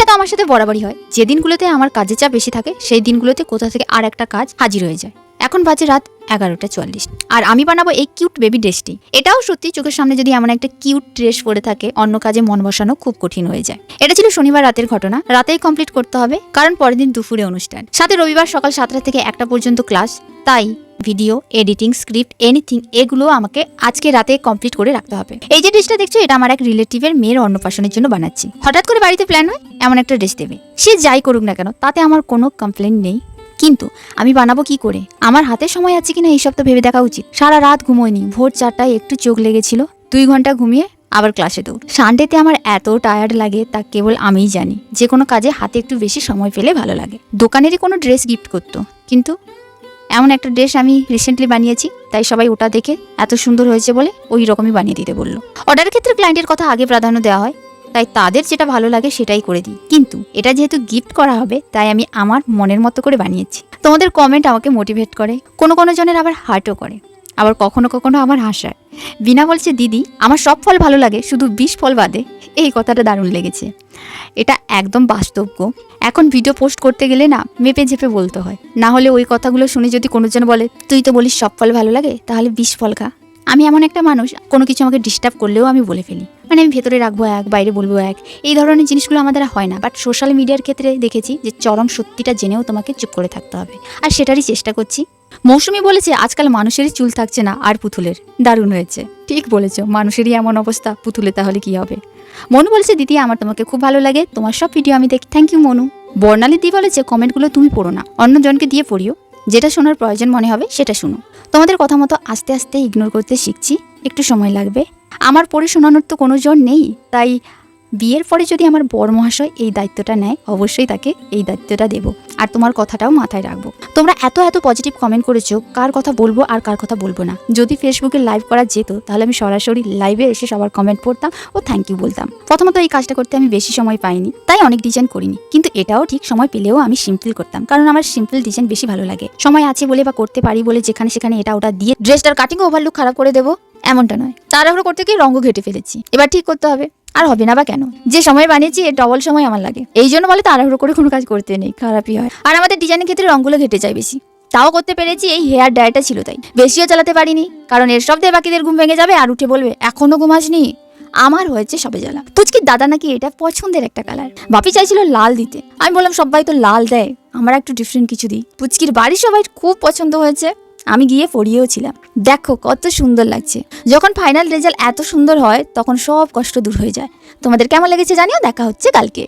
এটা তো আমার সাথে বরাবরই হয়। যে দিনগুলোতে আমার কাজের চাপ বেশি থাকে, সেই দিনগুলোতে কোথা থেকে আর একটা কাজ হাজির হয়ে যায়। এখন বাজে রাত এগারোটা চুয়াল্লিশ আর আমি বানাবো এই কিউট বেবি ড্রেসটি এটাও সত্যি চোখের সামনে যদি এমন একটা কিউট ড্রেস পরে থাকে, অন্য কাজে মন বসানো খুব কঠিন হয়ে যায়। এটা ছিল শনিবার রাতের ঘটনা। রাতেই কমপ্লিট করতে হবে, কারণ পরের দিন দুপুরে অনুষ্ঠান। সাথে রবিবার সকাল সাতটা থেকে একটা পর্যন্ত ক্লাস তাই ভিডিও এডিটিং স্ক্রিপ্ট এনিথিং এগুলো আমাকে আজকে রাতে কমপ্লিট করে রাখতে হবে। এই যে ড্রেসটা দেখছ, এটা আমার এক রিলেটিভের মেয়ের অন্নপ্রাশনের জন্য বানাচ্ছি। হঠাৎ করে বাড়িতে প্ল্যান হয়, এমন একটা ড্রেস দেবে। সে যাই করুক না কেন, তাতে আমার কোনো কমপ্লেন নেই। কিন্তু আমি বানাবো কি করে? আমার হাতে সময় আছে কিনা এইসব তো ভেবে দেখা উচিত। সারা রাত ঘুমোয়নি। ভোর চারটায় একটু চোখ লেগেছিল। দুই ঘণ্টা ঘুমিয়ে আবার ক্লাসে দৌড়। সানডেতে আমার এত টায়ার্ড লাগে তা কেবল আমিই জানি। যে কোনো কাজে হাতে একটু বেশি সময় পেলে ভালো লাগে। দোকানেরই কোনো ড্রেস গিফট করতো। কিন্তু এমন একটা ড্রেস আমি রিসেন্টলি বানিয়েছি, তাই সবাই ওটা দেখে এত সুন্দর হয়েছে বলে ওই রকমই বানিয়ে দিতে বলল। অর্ডারের ক্ষেত্রে ক্লায়েন্টের কথা আগে প্রাধান্য দেওয়া হয়। তাই তাদের যেটা ভালো লাগে সেটাই করে দিই। কিন্তু এটা যেহেতু গিফট করা হবে, তাই আমি আমার মনের মতো করে বানিয়েছি। তোমাদের কমেন্ট আমাকে মোটিভেট করে, কোনো কোনো জনের আবার হার্টও করে। আবার কখনো কখনো আমার হাসায়। বিনা বলছে, দিদি, আমার সব ফল ভালো লাগে, শুধু বিষ ফল বাদে। এই কথাটা দারুণ লেগেছে। এটা একদম বাস্তব্য এখন ভিডিও পোস্ট করতে গেলে না, মেপে ঝেপে বলতে হয়। না হলে ওই কথাগুলো শুনে যদি কোনো জন বলে, তুই তো বলিস সব ফল ভালো লাগে, তাহলে বিষ ফল খা। আমি এমন একটা মানুষ, কোনো কিছু আমাকে ডিস্টার্ব করলেও আমি বলে ফেলি। মানে আমি ভেতরে রাখব এক, বাইরে বলব এক। এই ধরনের জিনিসগুলো আমাদের হয় না। বাট সোশ্যাল মিডিয়ার ক্ষেত্রে দেখেছি যে চরম সত্যিটা জেনেও তোমাকে চুপ করে থাকতে হবে। আর সেটারই চেষ্টা করছি। মৌসুমি বলেছে, আজকাল মানুষেরই চুল থাকছে না, আর পুতুলের। দারুণ হয়েছে। ঠিক বলেছ, মানুষেরই এমন অবস্থা, পুতুলে তাহলে কি হবে? মনু বলেছে, দিদি, আমার তোমাকে খুব ভালো লাগে, তোমার সব ভিডিও আমি দেখি। Thank you Monu. বর্ণালী দি বলেছে, কমেন্টগুলো তুমি পড়ো না, অন্যজনকে দিয়ে পড়িও। যেটা শোনার প্রয়োজন মনে হবে, সেটা শুনো। তোমাদের কথা মতো আস্তে আস্তে ইগনোর করতে শিখছি। একটু সময় লাগবে। আমার পড়ে শোনানোর তো কোনো জন নেই তাই বিয়ের পরে যদি আমার বর মহাশয় এই দায়িত্বটা নেয়, অবশ্যই তাকে এই দায়িত্বটা দেব। আর তোমার কথাটাও মাথায় রাখব। তোমরা এত এত পজিটিভ কমেন্ট করেছ, কার কথা বলব আর কার কথা বলব না। যদি ফেসবুকে লাইভ করা যেত, তাহলে আমি সরাসরি লাইভে এসে সবার কমেন্ট পড়তাম ও থ্যাংক ইউ বলতাম। প্রথমত এই কাজটা করতে আমি বেশি সময় পাইনি, তাই অনেক ডিজাইন করিনি। কিন্তু এটাও ঠিক সময় পেলেও আমি সিম্পল করতাম, কারণ আমার সিম্পল ডিজাইন বেশি ভালো লাগে। সময় আছে বলে বা করতে পারি বলে যেখানে সেখানে এটা ওটা দিয়ে ড্রেসটার কাটিং ওভারলুক খারাপ করে দেবো, এমনটা নয়। তাড়াহুড়ো করতে গিয়ে রঙ ঘেটে ফেলেছি। এবার ঠিক করতে হবে। আর হবে না বা কেন? যে সময় বানিয়েছি, এর ডবল সময় আমার লাগে। এই জন্য বলে তাড়াহুড়ো করে কোনো কাজ করতে নেই, খারাপই হয়। আর আমাদের ডিজাইনের ক্ষেত্রে রঙগুলো ঘেটে যায় বেশি। তাও করতে পেরেছি, এই হেয়ার ডায়েটা ছিল তাই। বেশিও চালাতে পারিনি, কারণ এর সব দিয়ে বাকিদের ঘুম ভেঙে যাবে আর উঠে বলবে, এখনও ঘুমাসনি আমার হয়েছে সবে জ্বালা। পুচকির দাদা নাকি এটা পছন্দের একটা কালার বাপি চাইছিল লাল দিতে। আমি বললাম সবাই তো লাল দেয়, আমরা একটু ডিফারেন্ট কিছু দিই। পুচকির বাড়ির সবাই খুব পছন্দ হয়েছে। আমি গিয়ে পড়িয়েও ছিলাম। দেখো কত সুন্দর লাগছে। যখন ফাইনাল রেজাল্ট এত সুন্দর হয়, তখন সব কষ্ট দূর হয়ে যায়। তোমাদের কেমন লেগেছে জানিও। দেখা হচ্ছে কালকে।